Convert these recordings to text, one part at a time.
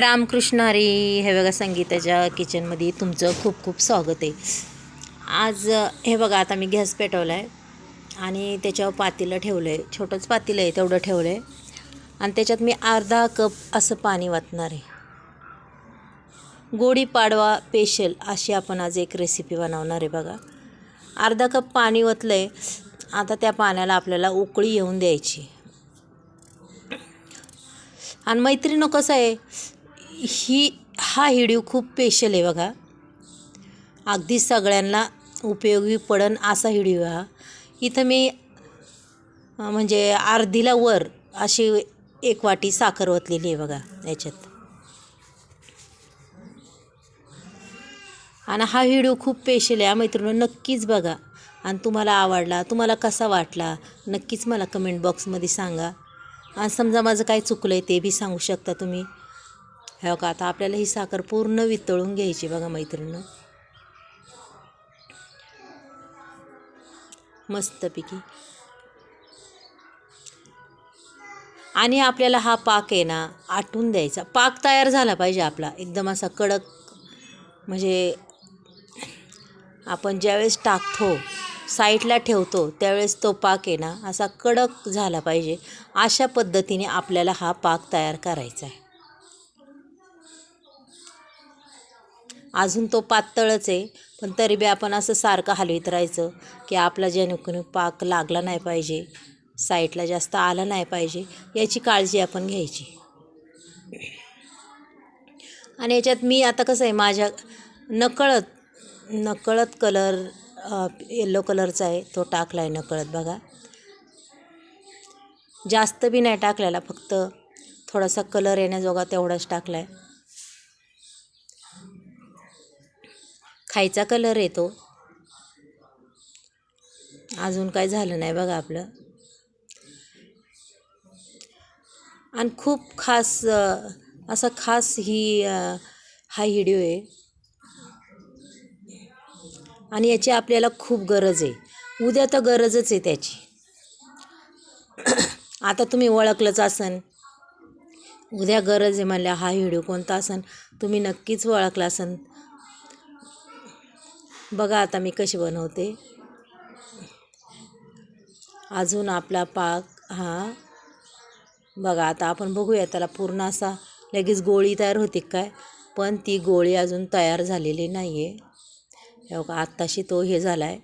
रामकृष्ण हरी हे बघा संगीताच्या किचनमध्ये तुमचं खूप खूप स्वागत आहे. आज हे बघा आता मी गॅस पेटवला आहे आणि त्याच्यावर पातेलं ठेवलं आहे छोटंच पातीलं आहे तेवढं ठेवलं आहे आणि त्याच्यात मी अर्धा कप असं पाणी वाटणार आहे. गोडी पाडवा पेशल अशी आपण आज एक रेसिपी बनवणार आहे बघा. अर्धा कप पाणी ओतलं आहे आता त्या पाण्याला आपल्याला उकळी येऊन द्यायची. आणि मैत्रिणं कसं आहे ही हा व्हिडिओ खूप स्पेशल आहे बघा. अगदी सगळ्यांना उपयोगी पडन असा व्हिडिओ हा. इथं मी म्हणजे अर्धीला वर अशी एक वाटी साखर ओतलेली आहे बघा याच्यात. आणि हा व्हिडिओ खूप स्पेशल आहे मैत्रिणी नक्कीच बघा. आणि तुम्हाला आवडला तुम्हाला कसा वाटला नक्कीच मला कमेंट बॉक्समध्ये सांगा. आणि समजा माझं काय चुकलं आहे ते बी सांगू शकता तुम्ही. हे का आता आपल्याला ही साखर पूर्ण वितळून घ्यायची बघा मैत्रिणी. मस्तपैकी आणि आपल्याला हा पाक आहे ना आटून द्यायचा. पाक तयार झाला पाहिजे आपला. एकदम असा कडक म्हणजे आपण ज्यावेळेस टाकतो साईडला ठेवतो त्यावेळेस तो पाक आहे ना असा कडक झाला पाहिजे. अशा पद्धतीने आपल्याला हा पाक तयार करायचा आहे. अजून तो पातळच आहे. पण तरी बी आपण असं सारखं हलवीत राहायचं की आपला जेणेकरून पाक लागला नाही पाहिजे साईडला जास्त आला नाही पाहिजे याची काळजी आपण घ्यायची. आणि याच्यात मी आता कसं आहे माझ्या नकळत नकळत कलर येल्लो कलरचा आहे तो टाकला आहे नकळत बघा. जास्त बी नाही टाकलेला फक्त थोडासा कलर येण्याजोगा तेवढाच टाकला आहे खायचा कलर येतो. अजून काय झालं नाही बघा आपलं. आणि खूप खास असा खास ही हा व्हिडिओ आहे. आणि याची आपल्याला खूप गरज आहे. उद्या तर गरजच आहे त्याची. आता तुम्ही ओळखलंच असन. उद्या गरज आहे म्हणल्या हा व्हिडिओ कोणता असन? तुम्ही नक्कीच ओळखला असन. बघा आता मी कशी बनवते. अजून आपला पाक हा बघा आता आपण बघूया त्याला पूर्ण असा लगेच गोळी तयार होते काय पण ती गोळी अजून तयार झालेली नाही आहे बघा आत्ताशी तो हे झाला आहे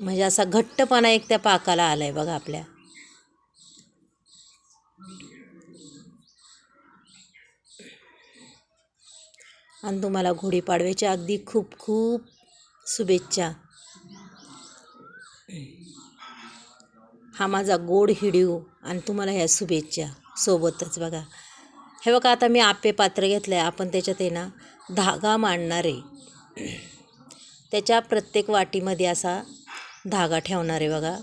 म्हणजे असा घट्टपणा एक त्या पाकाला आला आहे बघा आपल्या. आणि तुम्हाला गुढीपाडव्याच्या अगदी खूप खूप शुभेच्छा. हा माझा गोड हिडिओ आणि तुम्हाला ह्या शुभेच्छा सोबतच बघा. हे बघा आता मी आपे पात्र घेतलं आहे आपण त्याच्यात आहे ना धागा मांडणार आहे. त्याच्या प्रत्येक वाटीमध्ये असा धागा ठेवणार आहे बघा.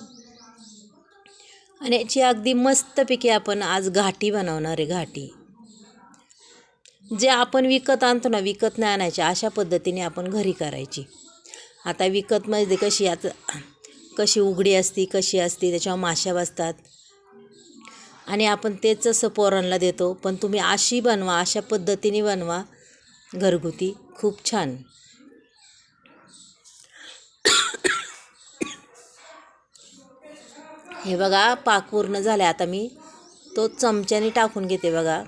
आणि याची अगदी मस्तपैकी आपण आज घाटी बनवणार आहे घाटी. जे आपण विकत आणतो ना विकत नाही आणायचे अशा पद्धतीने आपण घरी करायची. आता विकत म्हणजे कशी आता कशी उघडी असती कशी असती त्याच्यावर माश्या बसतात. आणि आपण तेच जसं पोरांना देतो पण तुम्ही अशी बनवा अशा पद्धतीने बनवा. घरगुती खूप छान. हे बघा पाक पूर्ण झाला आता मी तो चमच्याने टाकून घेते बघा.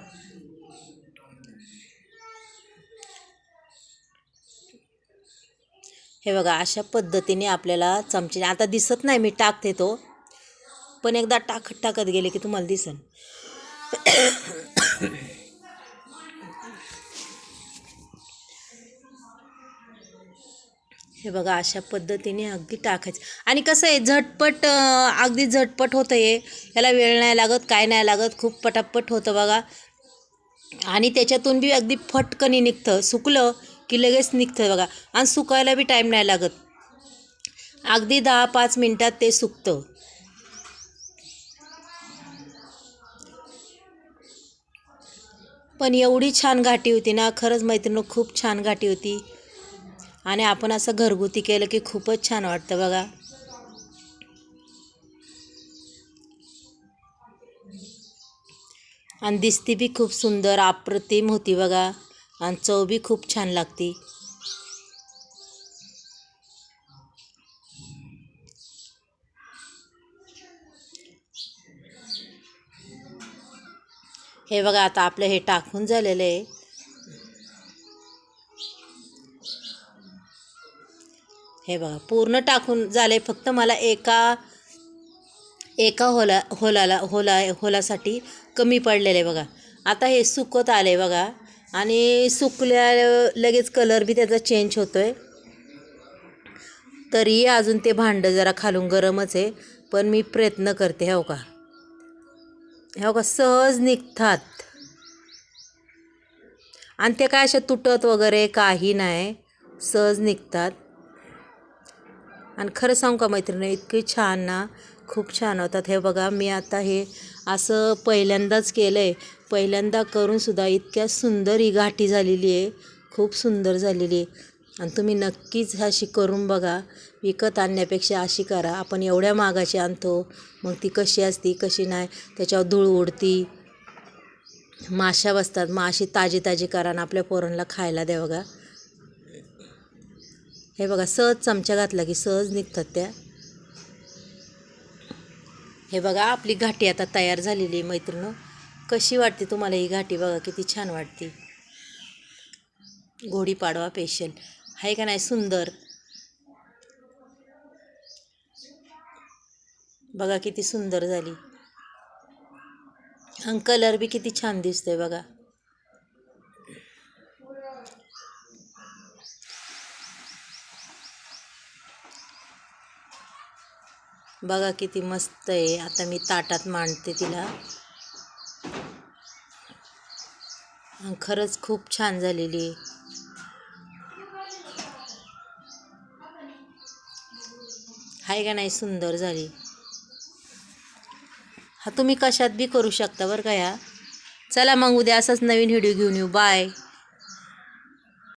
हे बघा अशा पद्धतीने आपल्याला चमचे आता दिसत नाही मी टाकते तो. पण एकदा टाकत टाकत गेले की तुम्हाला दिसन. हे बघा अशा पद्धतीने अगदी टाकायचं. आणि कसं आहे झटपट अगदी झटपट होतं हे. याला वेळ नाही लागत काय नाही लागत खूप पटापट होतं बघा. आणि त्याच्यातून बी अगदी फटकनी निघतं सुकलं. की लगेच निघतं बघा. आणि सुकायला बी टाईम नाही लागत. अगदी दहा पाच मिनटात ते सुकतं. पण एवढी छान घाटी होती ना खरंच मैत्रिणी खूप छान घाटी होती. आणि आपण असं घरगुती केलं की खूपच छान वाटतं बघा. आणि दिसती बी खूप सुंदर अप्रतिम होती बघा. आणि चव बी खूप छान लागती. हे बघा आता आपलं हे टाकून झालेलं आहे. हे बघा पूर्ण टाकून झाले फक्त मला एका एका होला होलाला होला होलासाठी कमी पडलेलं आहे बघा. आता हे सुकत आले बघा. आणि सुकल्या लगेच कलर बी त्याचा चेंज होतो आहे तरीही अजून ते भांडं जरा खालून गरमच आहे पण मी प्रयत्न करते हो का? हो का? सहज निघतात. आणि ते काय अशा तुटत वगैरे काही नाही सहज निघतात. आणि खरं सांगू का मैत्रिणी इतकी छान ना खूप छान होतात. हे बघा मी आता हे असं पहिल्यांदाच केलं आहे पहिल्यांदा करूनसुद्धा इतक्या सुंदर ही घाटी झालेली आहे. खूप सुंदर झालेली आहे. आणि तुम्ही नक्कीच अशी करून बघा. विकत आणण्यापेक्षा अशी करा. आपण एवढ्या मागाची आणतो. मग ती कशी असती कशी नाही त्याच्यावर धूळ उडती. माशा बसतात. मग अशी ताजी ताजी करा आणि आपल्या पोरांना खायला द्या बघा. हे बघा सहज चमचा घातला की सहज निघतात त्या. हे बघा आपली घाटी आता तयार झालेली आहे मैत्रिणी. कशी वाटते तुम्हाला ही घाटी बघा किती छान वाटते. गुढीपाडवा पेशल आहे का नाही? सुंदर. बघा किती सुंदर झाली. आणि कलर बी किती छान दिसतोय बघा. बघा किती मस्त आहे. आता मी ताटात मांडते तिला आणि खरंच खूप छान झालेली आहे. हाय का नाही? सुंदर झाली. हा तुम्ही कशात बी करू शकता बरं का या चला मग उद्या असाच नवीन व्हिडिओ घेऊन येऊ. बाय.